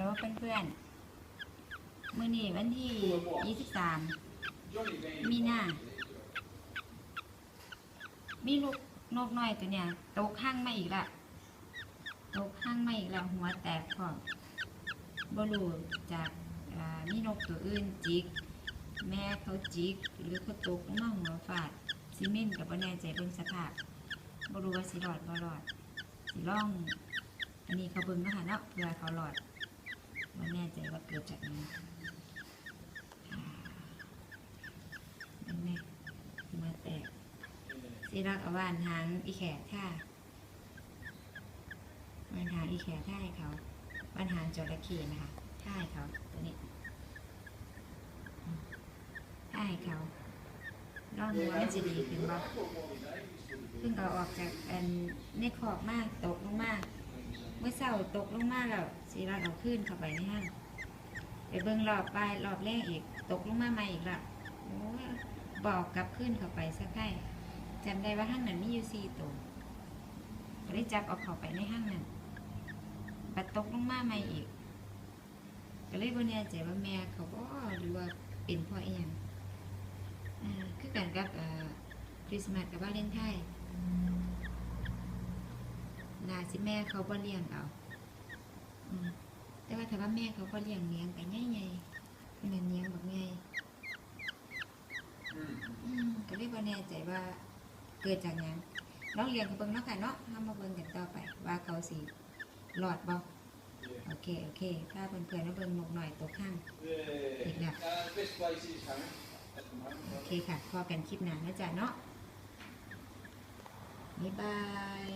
ลเพื่อนๆ มื้อนี้วันที่ 23 มีนามีลูกนกน้อยตัวเนี้ยตกข้างมาอีกละตกข้างมาอีกล้วหัวแตกพร้อมบ่รู้จากมีนกตัวอื่นจิก แม่เขาจิก หรือเขาตกมาหัวฟาดซีเมนต์กับบ่แน่ใจเบิ่งสภาพบรูว่าสิรอดบ่รอดสิล่อง อันนี้เขาเบิ่งเนาะคะเนาะเพื่อเขารอด บ่แน่ใจว่าเกิดจากหยังอ่าเบิ่งแม่หัวแตกสิรักอาว่านหางอีแขกท่าว่านหางอีแขกท่าให้เขาว่านหางจระเข้นะคะท่าให้เขาตัวนี้ท่าให้เขาลองดูว่ามันจะดีขึ้นบ่เพิ่งเอาออกจากอันในขอบมากตกลงมาก เมื่อเช้าตกลงมาแล้วสิรักเอาขึ้นเข้าไปในห้างไปเบิ่งรอบปลายรอบแรกอีก ตกลงมาใหม่อีกละโอ้บอกกลับขึ้นเข้าไปสักใกล้จำได้ว่าห้างนั้นมีอยู่สี่ตัวก็ได้จับเอาเข้าไปในห้างนั้นปัดตกลงมาใหม่อีก ก็เลยบ่แน่ใจว่าแม่เขาบ่หรือว่าเป็นพ่อเองอ่าคือกันกับคริสต์มาสกับวาเลนไทน์ นาสิแม่เขาบ่เลี้ยงเอาอืมแต่ว่าถ้าว่าแม่เขาบ่เลี้ยงเลี้ยงกันใหญ่ๆเป็นอันเลี้ยงบักใหญ่อืมก็เลยบ่แน่ใจว่าเกิดจากหยังลองเรียนกับเบิ่งเนาะค่ะเนาะเฮามาเบิ่งกันต่อไป ว่าเขาสิรอดบ่โอเค โอเค ถ้าเพื่อนๆมาเบิ่งนกหน่อยตัวข้าง The, Yeah. uh, best place is home at the moment. โอเคค่ะพอกันคลิปหน้านะจ๊ะเนาะบ๊ายบาย